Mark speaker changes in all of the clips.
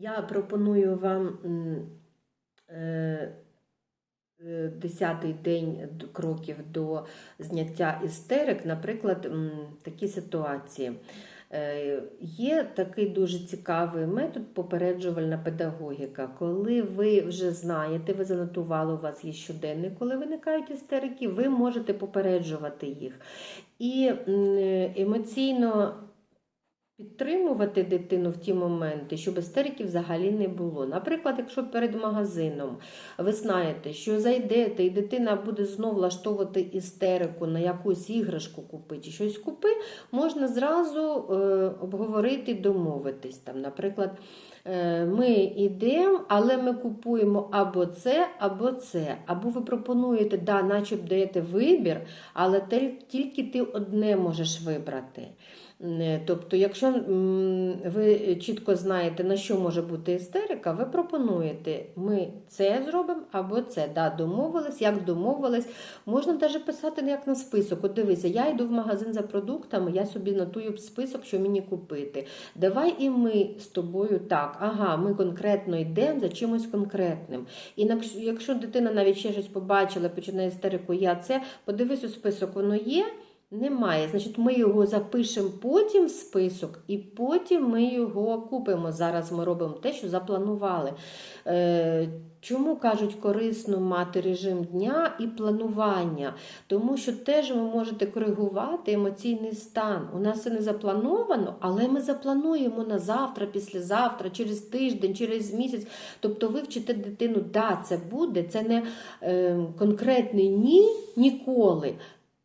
Speaker 1: Я пропоную вам е, е, десятий день кроків до зняття істерик, наприклад, такі ситуації. Е, Є такий дуже цікавий метод попереджувальна педагогіка. Коли ви вже знаєте, ви занотували, у вас є щоденник, коли виникають істерики, ви можете попереджувати їх. І емоційно підтримувати дитину в ті моменти, щоб істерики взагалі не було. Наприклад, якщо перед магазином ви знаєте, що зайдете, і дитина буде знов влаштовувати істерику на якусь іграшку купити, щось купи, можна зразу е, обговорити, домовитись. Там, наприклад, е, ми йдемо, але ми купуємо або це, або це. Або ви пропонуєте, да, наче даєте вибір, але тільки ти одне можеш вибрати. Е, Тобто, якщо ви чітко знаєте, на що може бути істерика, ви пропонуєте, ми це зробимо або це. Да, домовились, як домовились. Можна навіть писати як на список. От дивися, я йду в магазин за продуктами, я собі нотую список, що мені купити. Давай і ми з тобою так. Ага, ми конкретно йдемо за чимось конкретним. І якщо дитина навіть ще щось побачила, починає істерику, я це, подивись у список, воно є. Немає. Значить, ми його запишемо потім в список, і потім ми його купимо. Зараз ми робимо те, що запланували. Е, чому кажуть корисно мати режим дня і планування? Тому що теж ви можете коригувати емоційний стан. У нас це не заплановано, але ми заплануємо на завтра, післязавтра, через тиждень, через місяць. Тобто ви вчите дитину, да, це буде, це не е, конкретний ні ніколи.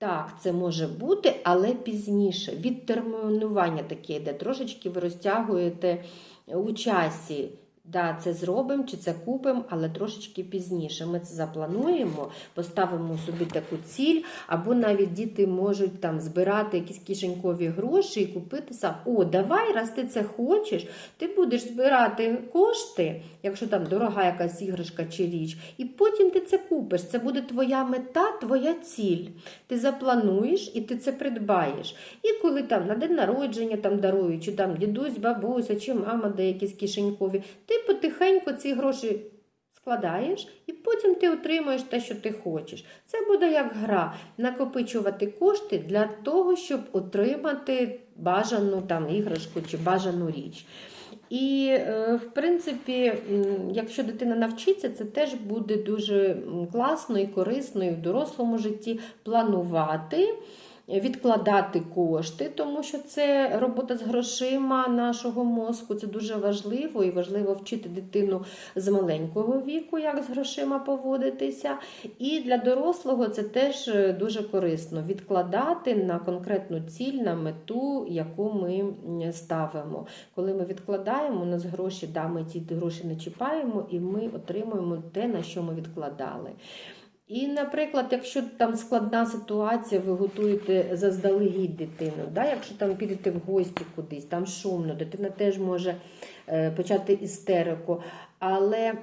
Speaker 1: Так, це може бути, але пізніше. Відтермінування таке йде. Трошечки ви розтягуєте у часі. Да, це зробимо чи це купимо, але трошечки пізніше. Ми це заплануємо, поставимо собі таку ціль, або навіть діти можуть там збирати якісь кишенькові гроші і купити сам. О, давай, раз ти це хочеш, ти будеш збирати кошти, якщо там дорога якась іграшка чи річ, і потім ти це купиш. Це буде твоя мета, твоя ціль. Ти заплануєш і ти це придбаєш. І коли там на день народження там дарують, чи там дідусь, бабуся, чи мама дає якісь кишенькові, ти потихеньку ці гроші складаєш, і потім ти отримаєш те, що ти хочеш. Це буде як гра, накопичувати кошти для того, щоб отримати бажану там іграшку чи бажану річ. І, е, в принципі, якщо дитина навчиться, це теж буде дуже класно і корисно і в дорослому житті планувати. Відкладати кошти, тому що це робота з грошима нашого мозку. Це дуже важливо і важливо вчити дитину з маленького віку, як з грошима поводитися. І для дорослого це теж е, дуже корисно відкладати на конкретну ціль, на мету, яку ми ставимо. Коли ми відкладаємо, у нас гроші, да, ми ті гроші не чіпаємо, і ми отримуємо те, на що ми відкладали. І, наприклад, якщо там складна ситуація, ви готуєте заздалегідь дитину, да? якщо там підете в гості кудись, там шумно, дитина теж може е, почати істерику, але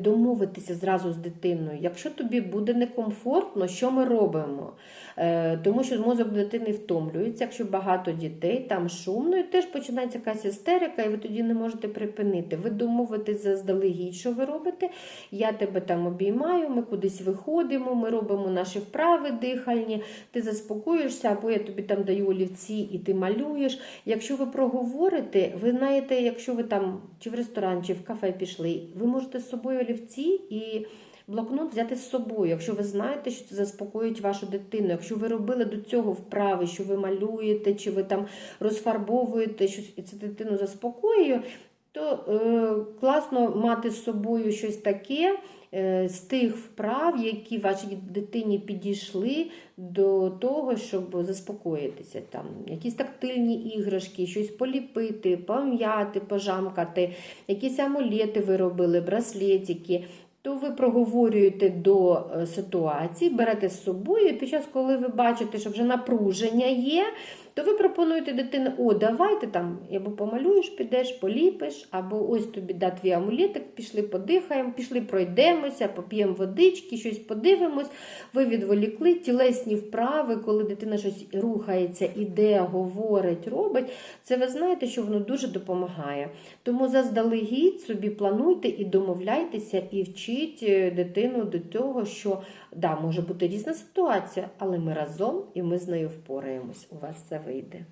Speaker 1: домовитися зразу з дитиною. Якщо тобі буде некомфортно, що ми робимо? Е, тому що мозок дитини втомлюється, якщо багато дітей, там шумно, і теж починається якась істерика, і ви тоді не можете припинити. Ви домовитесь заздалегідь, що ви робите. Я тебе там обіймаю, ми кудись виходимо, ми робимо наші вправи дихальні, ти заспокоїшся, або я тобі там даю олівці і ти малюєш. Якщо ви проговорите, ви знаєте, якщо ви там чи в ресторан, чи в кафе пішли, ви можете з собою олівці і. Блокнот взяти з собою, якщо ви знаєте, що це заспокоїть вашу дитину. Якщо ви робили до цього вправи, що ви малюєте, чи ви там розфарбовуєте щось, і це дитину заспокоює, то е, класно мати з собою щось таке е, з тих вправ, які вашій дитині підійшли до того, щоб заспокоїтися. Там якісь тактильні іграшки, щось поліпити, пом'яти, пожамкати, якісь амулети ви робили, браслетики. То ви проговорюєте до е, ситуації, берете з собою, і під час, коли ви бачите, що вже напруження є, то ви пропонуєте дитині, о, давайте там або помалюєш, підеш, поліпиш, або ось тобі да твій амулетик, пішли подихаємо, пішли пройдемося, поп'ємо водички, щось подивимось. Ви відволікли тілесні вправи, коли дитина щось рухається, іде, говорить, робить. Це ви знаєте, що воно дуже допомагає. Тому заздалегідь собі плануйте і домовляйтеся, і вчіть е, дитину до того, що да, може бути різна ситуація, але ми разом і ми з нею впораємось. У вас це вийде.